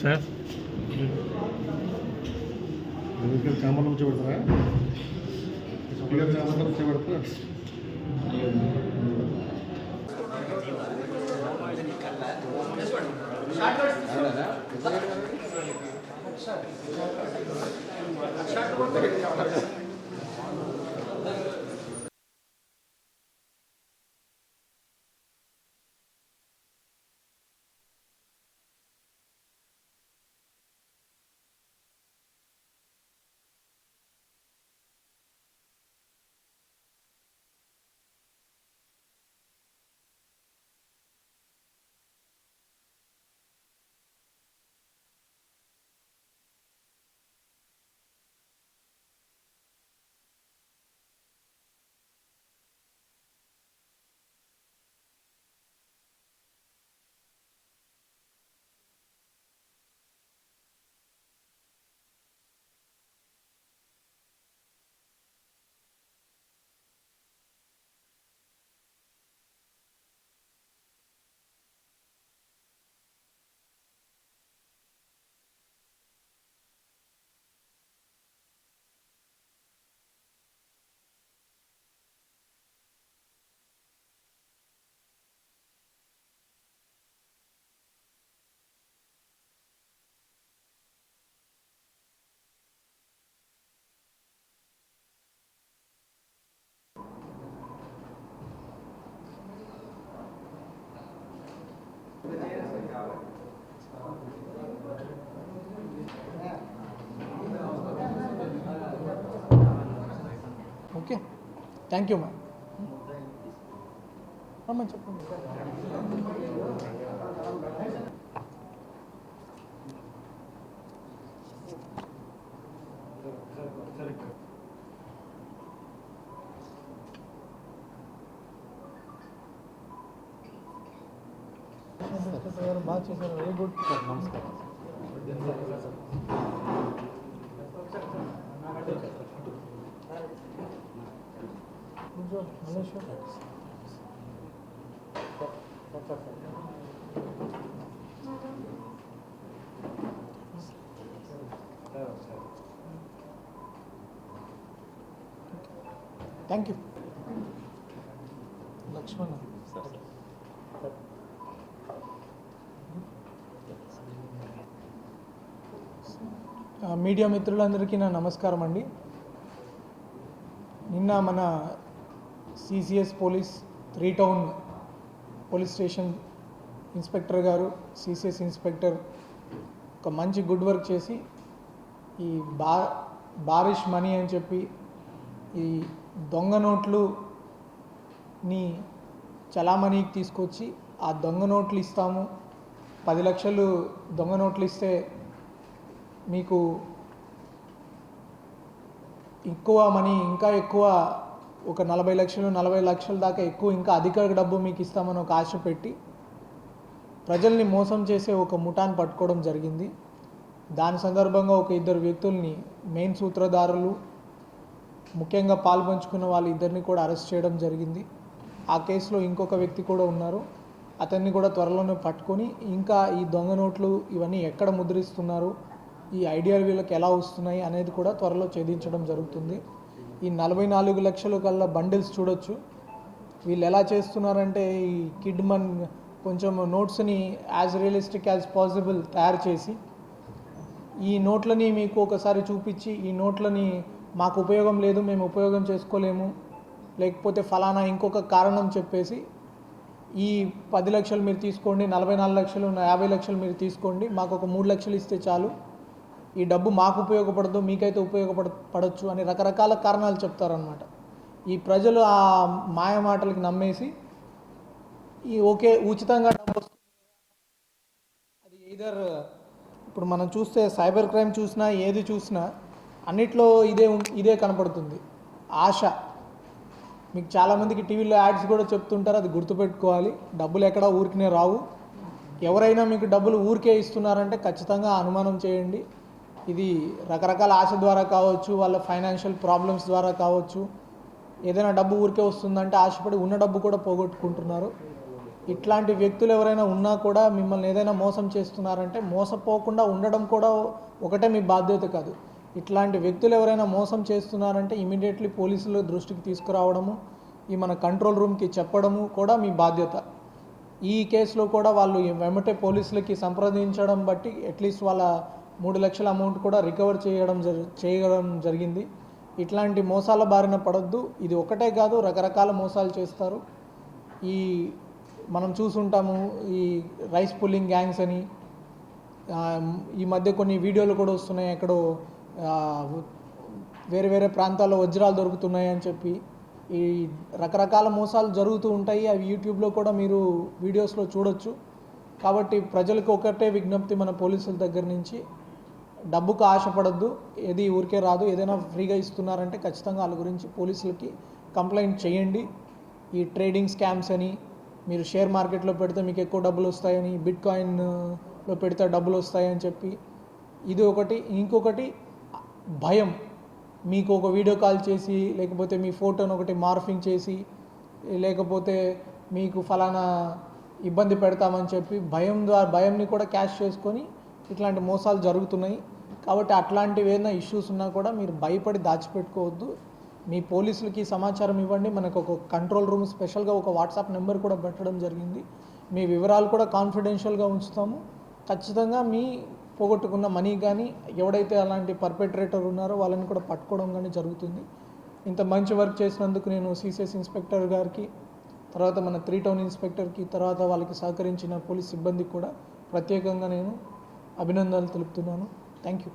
Sir ఇక్కడ చామర్లు కూర్చోబెడతారా speaker చామర్లు కూర్చోబెడతారా okay thank you ma'am అమ్మా చెప్పండి బాగా చేశారు వెరీ గుడ్ నమస్కారం థ్యాంక్ యూ లక్ష్మణ్ మీడియా మిత్రులందరికీ నా నమస్కారం అండి. నిన్న మన CCS police three town police station inspector గారు సిసిఎస్ ఇన్స్పెక్టర్ ఒక మంచి గుడ్ వర్క్ చేసి ఈ బా బారిష్ మనీ అని చెప్పి ఈ దొంగ నోట్లుని చలామణికి తీసుకొచ్చి ఆ దొంగ నోట్లు ఇస్తాము. పది లక్షలు దొంగ నోట్లు ఇస్తే మీకు ఎక్కువ మనీ ఇంకా ఎక్కువ ఒక నలభై లక్షలు నలభై లక్షల దాకా ఎక్కువ ఇంకా అధిక డబ్బు మీకు ఇస్తామని ఒక ఆశ పెట్టి ప్రజల్ని మోసం చేసే ఒక ముఠాన్ని పట్టుకోవడం జరిగింది. దాని సందర్భంగా ఒక ఇద్దరు వ్యక్తుల్ని మెయిన్ సూత్రధారులు ముఖ్యంగా పాల్పంచుకున్న వాళ్ళు ఇద్దరిని కూడా అరెస్ట్ చేయడం జరిగింది. ఆ కేసులో ఇంకొక వ్యక్తి కూడా ఉన్నారు. అతన్ని కూడా త్వరలోనే పట్టుకొని ఇంకా ఈ దొంగ నోట్లు ఇవన్నీ ఎక్కడ ముద్రిస్తున్నారు ఈ ఐడియాలు వీళ్ళకి ఎలా వస్తున్నాయి అనేది కూడా త్వరలో ఛేదించడం జరుగుతుంది. ఈ నలభై నాలుగు లక్షలు కల్లా బండిల్స్ చూడొచ్చు. వీళ్ళు ఎలా చేస్తున్నారంటే ఈ కిడ్ మన్ కొంచెం నోట్స్ని యాజ్ రియలిస్టిక్ యాజ్ పాసిబుల్ తయారు చేసి ఈ నోట్లని మీకు ఒకసారి చూపించి ఈ నోట్లని మాకు ఉపయోగం లేదు మేము ఉపయోగం చేసుకోలేము లేకపోతే ఫలానా ఇంకొక కారణం చెప్పేసి ఈ పది లక్షలు మీరు తీసుకోండి నలభై నాలుగు లక్షలు యాభై లక్షలు మీరు తీసుకోండి మాకు ఒక మూడు లక్షలు ఇస్తే చాలు. ఈ డబ్బు మాకు ఉపయోగపడదు మీకైతే ఉపయోగపడ పడవచ్చు అని రకరకాల కారణాలు చెప్తారనమాట ఈ ప్రజలు ఆ మాయ మాటలకి నమ్మేసి ఈ ఓకే ఉచితంగా డబ్బు వస్తుంది. అది ఎయిదర్ ఇప్పుడు మనం చూస్తే సైబర్ క్రైమ్ చూసినా ఏది చూసినా అన్నిట్లో ఇదే ఇదే కనపడుతుంది. ఆశ. మీకు చాలామందికి టీవీలో యాడ్స్ కూడా చెప్తుంటారు అది గుర్తుపెట్టుకోవాలి. డబ్బులు ఎక్కడా ఊరికినే రావు. ఎవరైనా మీకు డబ్బులు ఊరికే ఇస్తున్నారంటే ఖచ్చితంగా అనుమానం చేయండి. ఇది రకరకాల ఆశ ద్వారా కావచ్చు వాళ్ళ ఫైనాన్షియల్ ప్రాబ్లమ్స్ ద్వారా కావచ్చు. ఏదైనా డబ్బు ఊరికే వస్తుందంటే ఆశపడి ఉన్న డబ్బు కూడా పోగొట్టుకుంటున్నారు. ఇట్లాంటి వ్యక్తులు ఎవరైనా ఉన్నా కూడా మిమ్మల్ని ఏదైనా మోసం చేస్తున్నారంటే మోసపోకుండా ఉండడం కూడా ఒకటే మీ బాధ్యత కాదు. ఇట్లాంటి వ్యక్తులు ఎవరైనా మోసం చేస్తున్నారంటే ఇమీడియట్లీ పోలీసుల దృష్టికి తీసుకురావడము ఈ మన కంట్రోల్ రూమ్కి చెప్పడము కూడా మీ బాధ్యత. ఈ కేసులో కూడా వాళ్ళు వెంబటే పోలీసులకి సంప్రదించడం బట్టి అట్లీస్ట్ వాళ్ళ మూడు లక్షల అమౌంట్ కూడా రికవర్ చేయడం జరి చేయడం జరిగింది. ఇట్లాంటి మోసాల బారిన పడొద్దు. ఇది ఒకటే కాదు రకరకాల మోసాలు చేస్తారు. ఈ మనం చూసుంటాము ఈ రైస్ పుల్లింగ్ గ్యాంగ్స్ అని ఈ మధ్య కొన్ని వీడియోలు కూడా వస్తున్నాయి. ఎక్కడో వేరే వేరే ప్రాంతాల్లో వజ్రాలు దొరుకుతున్నాయి అని చెప్పి. ఈ రకరకాల మోసాలు జరుగుతూ ఉంటాయి. అవి యూట్యూబ్లో కూడా మీరు వీడియోస్లో చూడొచ్చు. కాబట్టి ప్రజలకు ఒకటే విజ్ఞప్తి మన పోలీసుల దగ్గర నుంచి. డబ్బుకు ఆశపడద్దు ఏది ఊరికే రాదు ఏదైనా ఫ్రీగా ఇస్తున్నారంటే ఖచ్చితంగా వాళ్ళ గురించి పోలీసులకి కంప్లైంట్ చేయండి. ఈ ట్రేడింగ్ స్కామ్స్ అని మీరు షేర్ మార్కెట్లో పెడితే మీకు ఎక్కువ డబ్బులు వస్తాయని బిట్ కాయిన్లో పెడితే డబ్బులు వస్తాయని చెప్పి ఇది ఒకటి. ఇంకొకటి భయం. మీకు ఒక వీడియో కాల్ చేసి లేకపోతే మీ ఫోటోను ఒకటి మార్ఫింగ్ చేసి లేకపోతే మీకు ఫలానా ఇబ్బంది పెడతామని చెప్పి భయం ద్వారా భయంని కూడా క్యాష్ చేసుకొని ఇట్లాంటి మోసాలు జరుగుతున్నాయి. కాబట్టి అట్లాంటివి ఏదైనా ఇష్యూస్ ఉన్నా కూడా మీరు భయపడి దాచిపెట్టుకోవద్దు. మీ పోలీసులకి సమాచారం ఇవ్వండి. మనకు ఒక కంట్రోల్ రూమ్ స్పెషల్గా ఒక వాట్సాప్ నెంబర్ కూడా పెట్టడం జరిగింది. మీ వివరాలు కూడా కాన్ఫిడెన్షియల్గా ఉంచుతాము. ఖచ్చితంగా మీ పోగొట్టుకున్న మనీ కానీ ఎవడైతే అలాంటి పర్పెట్రేటర్ ఉన్నారో వాళ్ళని కూడా పట్టుకోవడం కానీ జరుగుతుంది. ఇంత మంచి వర్క్ చేసినందుకు నేను సిసిఎస్ ఇన్స్పెక్టర్ గారికి తర్వాత మన త్రీ టౌన్ ఇన్స్పెక్టర్కి తర్వాత వాళ్ళకి సహకరించిన పోలీస్ సిబ్బందికి కూడా ప్రత్యేకంగా నేను అభినందనలు తెలుపుతున్నాను. Thank you